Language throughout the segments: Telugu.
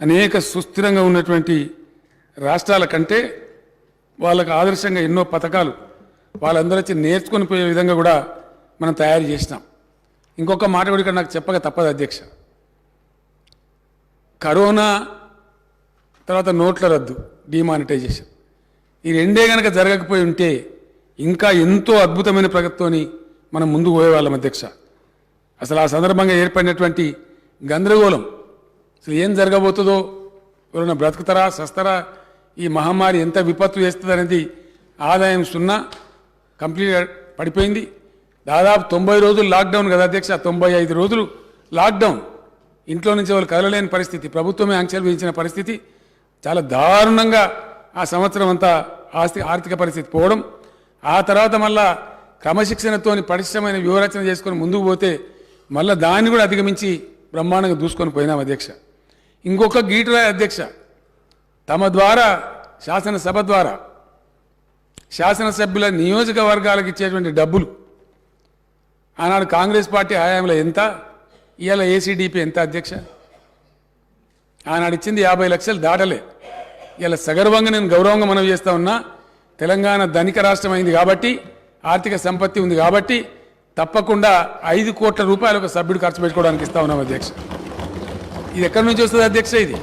అనేక సుస్థిరంగా ఉన్నటువంటి రాష్ట్రాల కంటే వాళ్ళకు ఆదర్శంగా ఎన్నో పథకాలు వాళ్ళందరూ వచ్చి నేర్చుకొని పోయే విధంగా కూడా మనం తయారు చేసినాం. ఇంకొక మాట కూడా ఇక్కడ నాకు చెప్పక తప్పదు అధ్యక్ష. కరోనా తర్వాత నోట్ల రద్దు డిమానిటైజేషన్. ఈ రెండే కనుక జరగకపోయి ఉంటే ఇంకా ఎంతో అద్భుతమైన ప్రగతితోని మనం ముందు పోయేవాళ్ళం అధ్యక్ష. అసలు ఆ సందర్భంగా ఏర్పడినటువంటి గందరగోళం సో ఏం జరగబోతుందో ఎవరైనా బ్రతుకుతారా సస్తారా? ఈ మహమ్మారి ఎంత విపత్తు వేస్తుంది అనేది ఆదాయం సున్నా కంప్లీట్గా పడిపోయింది. దాదాపు తొంభై రోజులు లాక్డౌన్ కదా అధ్యక్ష తొంభై ఐదు రోజులు లాక్డౌన్. ఇంట్లో నుంచి వాళ్ళు కదలలేని పరిస్థితి ప్రభుత్వమే ఆంక్షలు విధించిన పరిస్థితి. చాలా దారుణంగా ఆ సంవత్సరం అంతా ఆస్తి ఆర్థిక పరిస్థితి పోవడం. ఆ తర్వాత మళ్ళా క్రమశిక్షణతోని పరిశ్రమైన వ్యూహరచన చేసుకొని ముందుకు పోతే మళ్ళీ దాన్ని కూడా అధిగమించి బ్రహ్మాండంగా దూసుకొని పోయినాం అధ్యక్ష. ఇంకొక గీటురాయి అధ్యక్ష. తమ ద్వారా శాసనసభ ద్వారా శాసనసభ్యుల నియోజకవర్గాలకు ఇచ్చేటువంటి డబ్బులు. ఆనాడు కాంగ్రెస్ పార్టీ హయాంలో ఎంత? ఇవాళ ఏసీడీపీ ఎంత అధ్యక్ష? ఆనాడు ఇచ్చింది యాభై లక్షలు దాటలే. ఇలా సగర్వంగా నేను గౌరవంగా మనం చేస్తా ఉన్నా తెలంగాణ ధనిక రాష్ట్రం అయింది కాబట్టి ఆర్థిక సంపత్తి ఉంది కాబట్టి తప్పకుండా ఐదు కోట్ల రూపాయలు ఒక సభ్యుడు ఖర్చు పెట్టుకోవడానికి ఇస్తా ఉన్నాం అధ్యక్ష. ఇది ఎక్కడి నుంచి వస్తుంది అధ్యక్ష ఇది?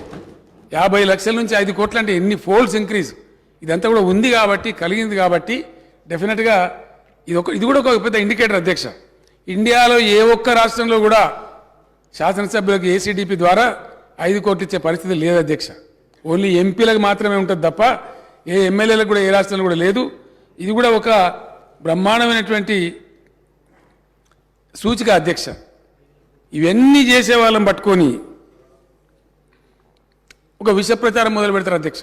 యాభై లక్షల నుంచి ఐదు కోట్లు అంటే ఎన్ని ఫోల్డ్స్ ఇంక్రీజ్ ఇదంతా కూడా ఉంది కాబట్టి కలిగింది కాబట్టి డెఫినెట్గా ఇది ఒక ఇది కూడా ఒక పెద్ద ఇండికేటర్ అధ్యక్ష. ఇండియాలో ఏ ఒక్క రాష్ట్రంలో కూడా శాసనసభ్యులకు ఏసీడీపీ ద్వారా ఐదు కోట్లు ఇచ్చే పరిస్థితి లేదు అధ్యక్ష. ఓన్లీ ఎంపీలకు మాత్రమే ఉంటుంది తప్ప ఏ ఎమ్మెల్యేలకు కూడా ఏ రాష్ట్రంలో కూడా లేదు. ఇది కూడా ఒక బ్రహ్మాండమైనటువంటి సూచిక అధ్యక్ష. ఇవన్నీ చేసే వాళ్ళని పట్టుకొని ఒక విష ప్రచారం మొదలు పెడతారు అధ్యక్ష.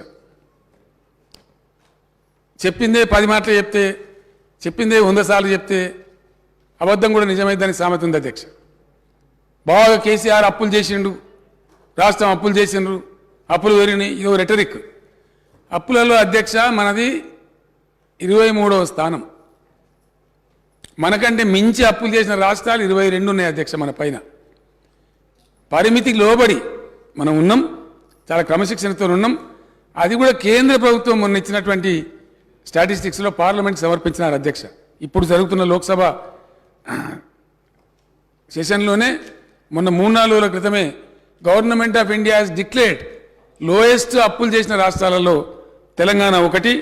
చెప్పిందే పది మాటలు చెప్తే చెప్పిందే వంద సార్లు చెప్తే అబద్ధం కూడా నిజమైందని సామెత ఉంది అధ్యక్ష. బాగా కేసీఆర్ అప్పులు చేసిండు రాష్ట్రం అప్పులు చేసిండ్రు అప్పులు పెరిగినాయి ఇదో రెటరిక్ అప్పులలో అధ్యక్ష మనది ఇరవై మూడవ స్థానం. మనకంటే మించి అప్పులు చేసిన రాష్ట్రాలు ఇరవై రెండు ఉన్నాయి అధ్యక్ష మన పైన. పరిమితికి లోబడి మనం ఉన్నాం. చాలా క్రమశిక్షణతో ఉన్నాం. అది కూడా కేంద్ర ప్రభుత్వం మొన్న ఇచ్చినటువంటి స్టాటిస్టిక్స్లో పార్లమెంట్ సమర్పించినారు అధ్యక్ష. ఇప్పుడు జరుగుతున్న లోక్సభ సెషన్లోనే మొన్న మూడు నాలుగు రోజుల క్రితమే government of India has declared lowest అప్పులు చేసిన రాష్ట్రాలలో తెలంగాణ ఒకటి.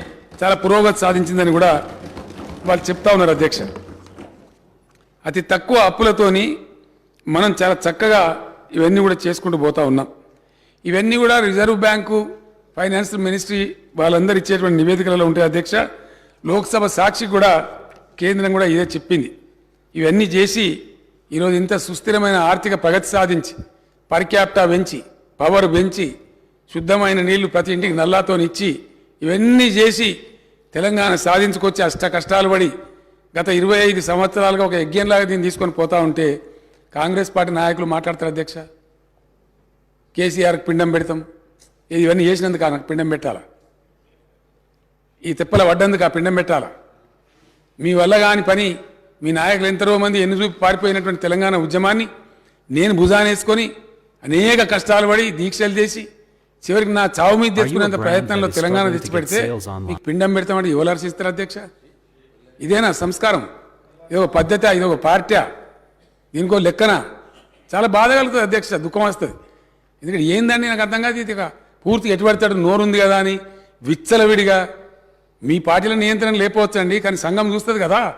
చాలా పురోగతి సాధించిందని కూడా వాళ్ళు చెప్తా ఉన్నారు అధ్యక్ష. అతి తక్కువ అప్పులతోని మనం చాలా చక్కగా ఇవన్నీ కూడా చేసుకుంటూ పోతా ఉన్నాం. ఇవన్నీ కూడా రిజర్వ్ బ్యాంకు ఫైనాన్స్ మినిస్ట్రీ వాళ్ళందరూ ఇచ్చేటువంటి నివేదికలలో ఉంటాయి అధ్యక్ష. లోక్సభ సాక్షి కూడా కేంద్రం కూడా ఇదే చెప్పింది. ఇవన్నీ చేసి ఈరోజు ఇంత సుస్థిరమైన ఆర్థిక ప్రగతి సాధించి పర్ క్యాపిటా పెంచి పవర్ పెంచి శుద్ధమైన నీళ్ళు ప్రతి ఇంటికి నల్లాతోనిచ్చి ఇవన్నీ చేసి తెలంగాణ సాధించుకొచ్చి అష్ట కష్టాలు పడి గత ఇరవై ఐదు సంవత్సరాలుగా ఒక యజ్ఞంలాగా దీన్ని తీసుకొని పోతా ఉంటే కాంగ్రెస్ పార్టీ నాయకులు మాట్లాడతారు అధ్యక్ష. కేసీఆర్కి పిండం పెడతాం. ఇవన్నీ చేసినందుకు నాకు పిండం పెట్టాలా? ఈ తిప్పల పడ్డందుకు ఆ పిండం పెట్టాలా? మీ వల్ల కాని పని మీ నాయకులు ఎంతరో మంది ఎన్ని చూపి పారిపోయినటువంటి తెలంగాణ ఉద్యమాన్ని నేను భుజానేసుకొని అనేక కష్టాలు పడి దీక్షలు చేసి చివరికి నా చావు మీద తెచ్చుకునేంత ప్రయత్నంలో తెలంగాణ తెచ్చిపెడితే మీకు పిండం పెడతామంటే ఎవరు హర్షిస్తారు అధ్యక్ష? ఇదేనా సంస్కారం? ఇదో పద్ధతి? ఇదో పార్టీ దీనికో లెక్కన? చాలా బాధ కలుగుతుంది అధ్యక్ష దుఃఖం వస్తుంది. ఎందుకంటే ఏందని నాకు అర్థం కాదు ఇది ఇక. పూర్తి ఎటుపడతాడు నోరుంది కదా అని విచ్చలవిడిగా మీ పార్టీల నియంత్రణ లేకపోవచ్చండి కానీ సంఘం చూస్తుంది కదా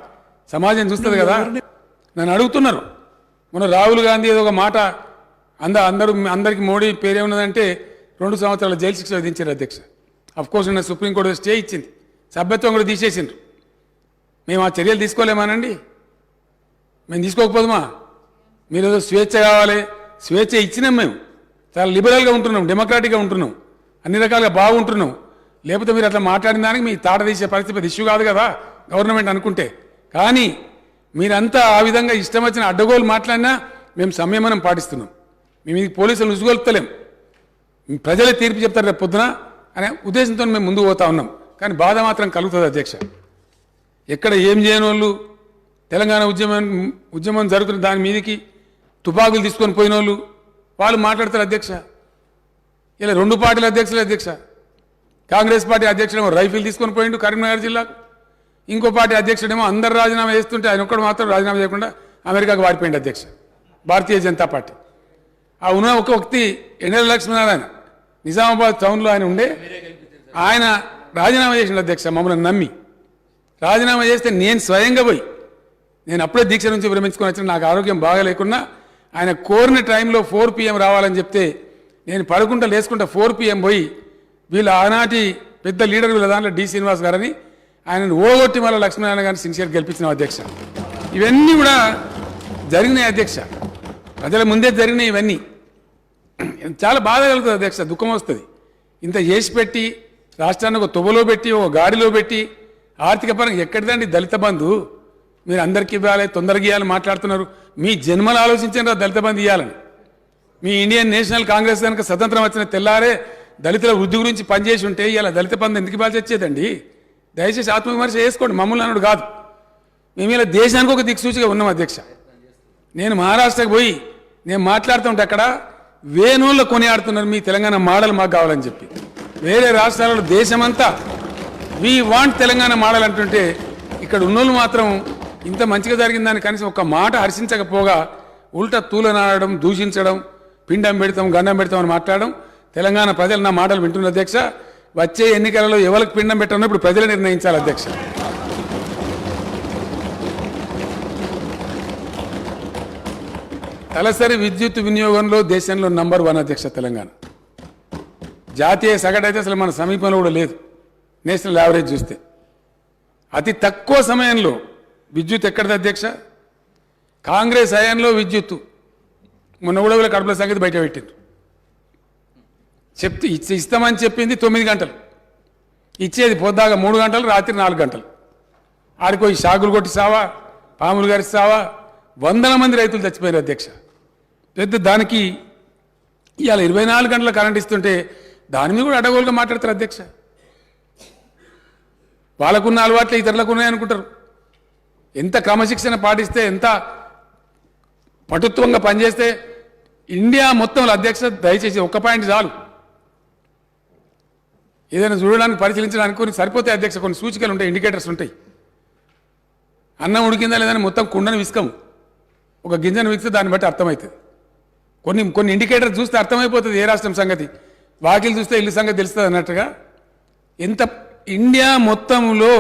సమాజం చూస్తుంది కదా. నన్ను అడుగుతున్నారు. మన రాహుల్ గాంధీ ఏదో ఒక మాట అంద అందరూ అందరికి మోడీ పేరేమన్నదంటే రెండు సంవత్సరాల జైలు శిక్ష విధించారు అధ్యక్ష. అఫ్కోర్స్ నిన్న సుప్రీంకోర్టు స్టే ఇచ్చింది. సభ్యత్వం కూడా తీసేసిండ్రు. మేము ఆ చర్యలు తీసుకోలేమానండి? మేము తీసుకోకపోదుమా? మీరు ఏదో స్వేచ్ఛ కావాలి స్వేచ్ఛ ఇచ్చినాం మేము. చాలా లిబరల్గా ఉంటున్నాం డెమోక్రాటిక్గా ఉంటున్నాం అన్ని రకాలుగా బాగుంటున్నాం లేకపోతే మీరు అట్లా మాట్లాడిన దానికి మీ తాట తీసే పరిస్థితి పెద్ద ఇష్యూ కాదు కదా గవర్నమెంట్ అనుకుంటే. కానీ మీరంతా ఆ విధంగా ఇష్టం వచ్చిన అడ్డగోలు మాట్లాడినా మేము సంయమనం పాటిస్తున్నాం. మేము ఇది పోలీసులు ఉసుగొలుపుతలేం ప్రజలే తీర్పు చెప్తారు రేపు పొద్దున అనే ఉద్దేశంతో మేము ముందుకు పోతా ఉన్నాం. కానీ బాధ మాత్రం కలుగుతుంది అధ్యక్ష. ఎక్కడ ఏం చేయని వాళ్ళు తెలంగాణ ఉద్యమం ఉద్యమం జరుగుతున్న దాని మీదకి తుపాకులు తీసుకొని పోయిన వాళ్ళు వాళ్ళు మాట్లాడతారు అధ్యక్ష. ఇలా రెండు పార్టీల అధ్యక్షులు అధ్యక్ష. కాంగ్రెస్ పార్టీ అధ్యక్షుడేమో రైఫిల్ తీసుకొని పోయిండు కరీంనగర్ జిల్లాకు. ఇంకో పార్టీ అధ్యక్షుడేమో అందరు రాజీనామా చేస్తుంటే ఆయన ఒక్కడు మాత్రం రాజీనామా చేయకుండా అమెరికాకు వారిపోయింది అధ్యక్ష. భారతీయ జనతా పార్టీ. ఆ ఉన్న ఒక వ్యక్తి ఎన్ఎల్ లక్ష్మీనారాయణ. నిజామాబాద్ టౌన్లో ఆయన ఉండే. ఆయన రాజీనామా చేసిన అధ్యక్ష మమ్మల్ని నమ్మి. రాజీనామా చేస్తే నేను స్వయంగా పోయి నేను అప్పుడే దీక్ష నుంచి విరమించుకొని వచ్చిన నాకు ఆరోగ్యం బాగా లేకున్నా ఆయన కోరిన టైంలో ఫోర్ పిఎం రావాలని చెప్తే నేను పడుకుంటా లేసుకుంటా ఫోర్ పిఎం పోయి వీళ్ళ ఆనాటి పెద్ద లీడర్ వీళ్ళ దాంట్లో డి శ్రీనివాస్ గారని ఆయనను ఓగొట్టి మళ్ళీ లక్ష్మీనారాయణ గారిని సిన్సియర్ గెలిపించిన అధ్యక్ష. ఇవన్నీ కూడా జరిగినాయి అధ్యక్ష. ప్రజల ముందే జరిగినాయి ఇవన్నీ. చాలా బాధ కలుగుతుంది అధ్యక్ష దుఃఖం వస్తుంది. ఇంత చేసి పెట్టి రాష్ట్రాన్ని ఒక తుబలో పెట్టి ఒక గాడిలో పెట్టి ఆర్థిక పరంగా ఎక్కడిదండి దళిత బంధు? మీరు అందరికీ ఇవ్వాలి తొందరగా ఇవ్వాలని మాట్లాడుతున్నారు. మీ జన్మలు ఆలోచించండి దళిత బంధు ఇవ్వాలని మీ ఇండియన్ నేషనల్ కాంగ్రెస్ కనుక స్వతంత్రం వచ్చిన తెల్లారే దళితుల వృద్ధి గురించి పనిచేసి ఉంటే ఇలా దళిత బంధు ఎందుకు ఇవ్వాల్సి వచ్చేదండి దయచేసి ఆత్మవిమర్శ చేసుకోండి మమ్మల్ని అన్నాడు కాదు. మేము ఇలా దేశానికి ఒక దిక్సూచిగా ఉన్నాం అధ్యక్ష. నేను మహారాష్ట్రకు పోయి నేను మాట్లాడుతుంటే అక్కడ వేణువుల్లో కొనియాడుతున్నారు మీ తెలంగాణ మోడల్ మాకు కావాలని చెప్పి. వేరే రాష్ట్రాలలో దేశమంతా వి వాంట్ తెలంగాణ మోడల్ అంటుంటే ఇక్కడ ఉన్నోళ్ళు మాత్రం ఇంత మంచిగా జరిగిందని కనీసం ఒక మాట హర్షించకపోగా ఉల్టా తూలనాడడం దూషించడం పిండం పెడతాం గండం పెడతాం అని మాట్లాడడం తెలంగాణ ప్రజలు నా మాటలు వింటున్న అధ్యక్ష వచ్చే ఎన్నికలలో ఎవరికి పిండం పెట్టడం ఇప్పుడు ప్రజలు నిర్ణయించాలి అధ్యక్ష. తలసరి విద్యుత్ వినియోగంలో దేశంలో నంబర్ వన్ అధ్యక్ష తెలంగాణ. జాతీయ సగటు అయితే అసలు మన సమీపంలో కూడా లేదు. నేషనల్ యావరేజ్ చూస్తే. అతి తక్కువ సమయంలో విద్యుత్ ఎక్కడిది అధ్యక్ష? కాంగ్రెస్ హయాంలో విద్యుత్ మొన్న కూడా వీళ్ళ కడుపుల సంగతి బయట పెట్టింది చెప్తే ఇచ్చి ఇస్తామని చెప్పింది తొమ్మిది గంటలు. ఇచ్చేది పొద్దాగా మూడు గంటలు రాత్రి నాలుగు గంటలు. ఆడిపోయి షాగులు కొట్టి సావా పాములు గారి సావా వందల మంది రైతులు చచ్చిపోయారు అధ్యక్ష. పెద్ద దానికి ఇవాళ ఇరవై నాలుగు గంటల కరెంట్ ఇస్తుంటే దాని మీద కూడా అడగోలుగా మాట్లాడతారు అధ్యక్ష. వాళ్ళకున్న అలవాట్లు ఇతరులకు ఉన్నాయనుకుంటారు. ఎంత క్రమశిక్షణ పాటిస్తే ఎంత పటుత్వంగా పనిచేస్తే ఇండియా మొత్తంలో అధ్యక్ష దయచేసి ఒక్క పాయింట్ చాలు. ఏదైనా చూడడానికి పరిశీలించడానికి కొన్ని సరిపోతే అధ్యక్ష కొన్ని సూచికలు ఉంటాయి ఇండికేటర్స్ ఉంటాయి. అన్నం ఉడికిందా లేదని మొత్తం కుండను విసుకము ఒక గింజను విసితే దాన్ని బట్టి అర్థమవుతుంది. కొన్ని కొన్ని ఇండికేటర్ చూస్తే అర్థమైపోతుంది ఏ రాష్ట్రం సంగతి. వాకిలు చూస్తే ఇల్లు సంగతి తెలుస్తుంది అన్నట్టుగా. ఎంత ఇండియా మొత్తంలో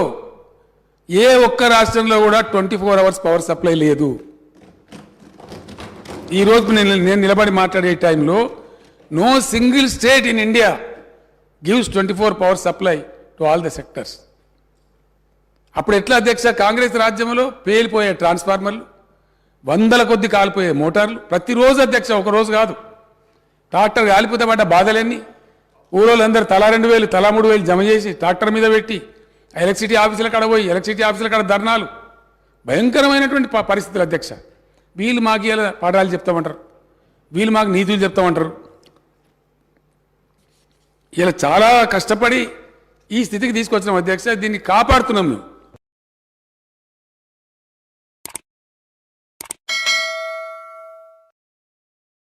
ఏ ఒక్క రాష్ట్రంలో కూడా twenty four hours power supply లేదు. ఈ రోజు నేను నేను నిలబడి మాట్లాడే టైంలో no single state in India gives twenty four power supply to all the sectors. అప్పుడు ఎట్లా అధ్యక్ష కాంగ్రెస్ రాజ్యంలో పేలిపోయే ట్రాన్స్ఫార్మర్లు వందల కొద్ది కాలిపోయే మోటార్లు ప్రతిరోజు అధ్యక్ష ఒకరోజు కాదు. ట్రాక్టర్ కాలిపోతే పడ్డ బాధలన్నీ? ఊరోళ్ళందరూ తలా రెండు వేలు తలా మూడు వేలు జమ చేసి ట్రాక్టర్ మీద పెట్టి ఎలక్ట్రిసిటీ ఆఫీసుల కాడ పోయి ఎలక్ట్రిసిటీ ఆఫీసుల కాడ ధర్నాలు. భయంకరమైనటువంటి పరిస్థితులు అధ్యక్ష. వీళ్ళు మాకు ఇలా పాఠాలు చెప్తామంటారు. వీళ్ళు మాకు నీతులు చెప్తామంటారు. ఇలా చాలా కష్టపడి ఈ స్థితికి తీసుకొచ్చిన అధ్యక్ష. దీన్ని కాపాడుతున్నాం మేము.